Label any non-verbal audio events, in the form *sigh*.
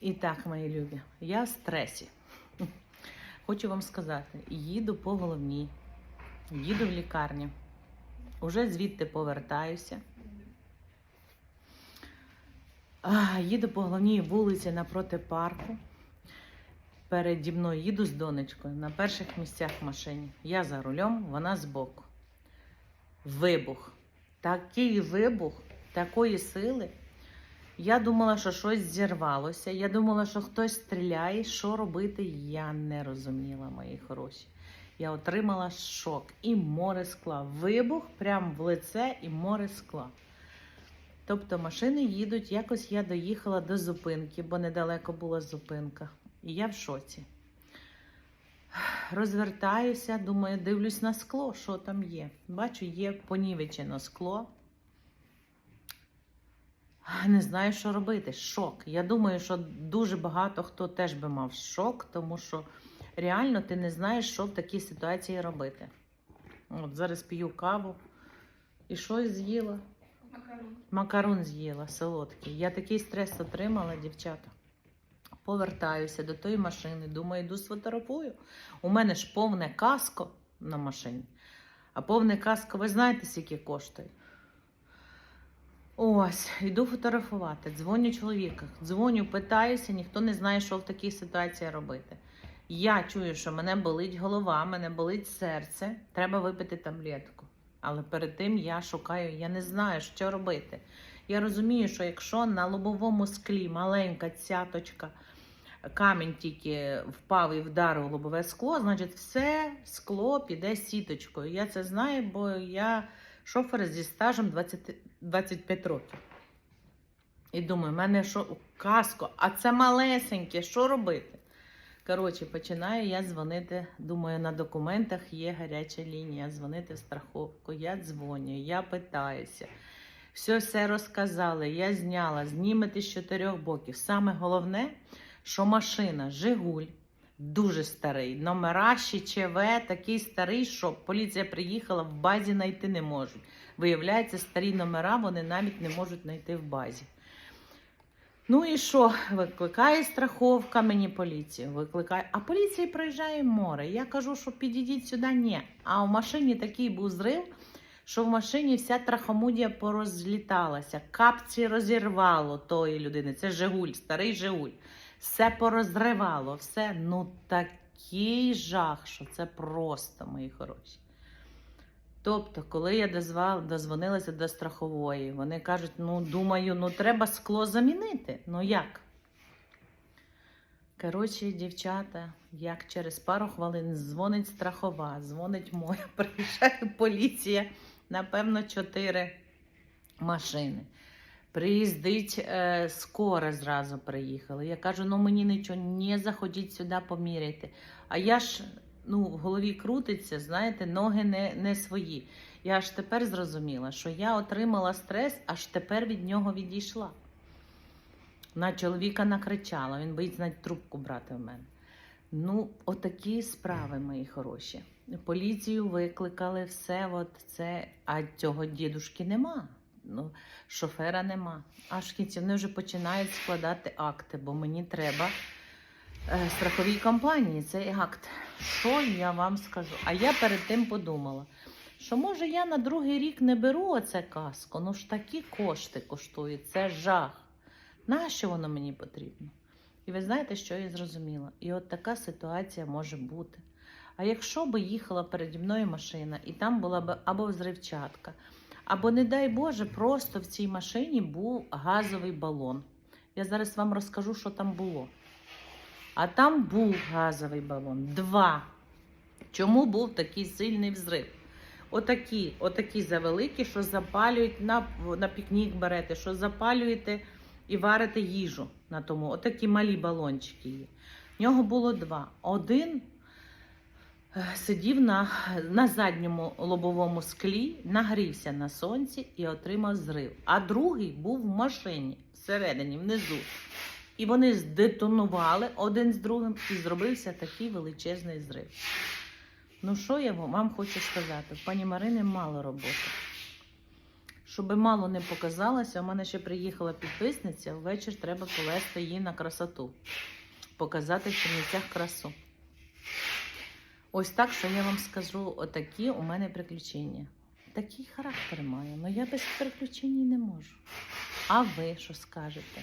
І так, мої любі, я в стресі. Хочу вам сказати, їду по головній, їду в лікарню, уже звідти повертаюся. А, їду по головній вулиці напроти парку. Переді мною їду з донечкою на перших місцях в машині. Я за рулем, вона збоку. Вибух. Такий вибух, такої сили. Я думала, що щось зірвалося. Я думала, що хтось стріляє. Що робити, я не розуміла, мої хороші. Я отримала шок і море скла. Вибух прямо в лице і море скла. Тобто машини їдуть, якось я доїхала до зупинки, бо недалеко була зупинка. І я в шоці. Розвертаюся, думаю, дивлюсь на скло, що там є. Бачу, є понівечено скло. Не знаю, що робити. Шок. Я думаю, що дуже багато хто теж би мав шок, тому що реально ти не знаєш, що в такій ситуації робити. От зараз п'ю каву. І що з'їла? Макарон. Макарон з'їла солодкий. Я такий стрес отримала, дівчата. Повертаюся до тої машини, думаю, йду сфотографую. У мене ж повне каско на машині. А повне каско, ви знаєте, скільки коштує? Ось, йду фотографувати. Дзвоню чоловіка. Дзвоню, питаюся, ніхто не знає, що в такій ситуації робити. Я чую, що мене болить голова, мене болить серце. Треба випити таблетку. Але перед тим я шукаю, я не знаю, що робити. Я розумію, що якщо на лобовому склі маленька цяточка, камінь тільки впав і вдарив лобове скло, значить все скло піде сіточкою. Я це знаю, бо я шофер зі стажем 20, 25 років. І думаю, в мене що каско, а це малесеньке, що робити? Коротше, починаю я дзвонити. Думаю, на документах є гаряча лінія, дзвонити в страховку. Я дзвоню, я питаюся. Все все розказали, я зняла, знімете з чотирьох боків. Саме головне, що машина Жигуль дуже старий. Номера ще ЧВ такий старий, що поліція приїхала, в базі знайти не можуть. Виявляється, старі номера вони навіть не можуть знайти в базі. Ну і що? Викликає страховка мені поліцію. Викликає, а поліція проїжджає море. Я кажу, що підійдіть сюди. Ні. А в машині такий був зрив, що в машині вся трахомудія порозліталася. Капці розірвало тої людини. Це Жигуль, старий Жигуль. Все порозривало, все. Ну такий жах, що це просто, мої хороші. Тобто, коли я дозвонилася до страхової, вони кажуть: ну, думаю, ну треба скло замінити. Ну як? Коротше, дівчата, як через пару хвилин дзвонить страхова, дзвонить моя, *laughs* приїжджає поліція, напевно, чотири машини. Приїздить е, скоро зразу приїхали. Я кажу, ну мені нічого, не заходіть сюди поміряйте. А я ж ну, в голові крутиться, знаєте, ноги не, не свої. Я аж тепер зрозуміла, що я отримала стрес, аж тепер від нього відійшла. На чоловіка накричала, він боїться навіть трубку брати в мене. Ну, отакі справи, мої хороші. Поліцію викликали все, от це, а цього дідушки нема. Ну, шофера нема. Аж в кінці вони вже починають складати акти, бо мені треба е, страховій компанії цей акт. Що я вам скажу? А я перед тим подумала, що може я на другий рік не беру оце каско, ну ж такі кошти коштують, це жах. Нащо воно мені потрібно? І ви знаєте, що я зрозуміла? І от така ситуація може бути. А якщо би їхала переді мною машина, і там була б або взривчатка, або, не дай Боже, просто в цій машині був газовий балон. Я зараз вам розкажу, що там було. А там був газовий балон. Два. Чому був такий сильний взрив? Отакі, отакі завеликі, що запалюють на, на пікнік берете, що запалюєте і варите їжу на тому. Отакі малі балончики є. В нього було два. Один сидів на, на задньому лобовому склі, нагрівся на сонці і отримав зрив. А другий був в машині всередині, внизу. І вони здетонували один з другим, і зробився такий величезний зрив. Ну, що я вам хочу сказати? В пані Марини мало роботи. Щоб мало не показалося, у мене ще приїхала підписниця, ввечері треба повести її на красоту. Показати в Чернівцях красу. Ось так, що я вам скажу, отакі у мене приключення. Такий характер маю, але я без приключень не можу. А ви що скажете?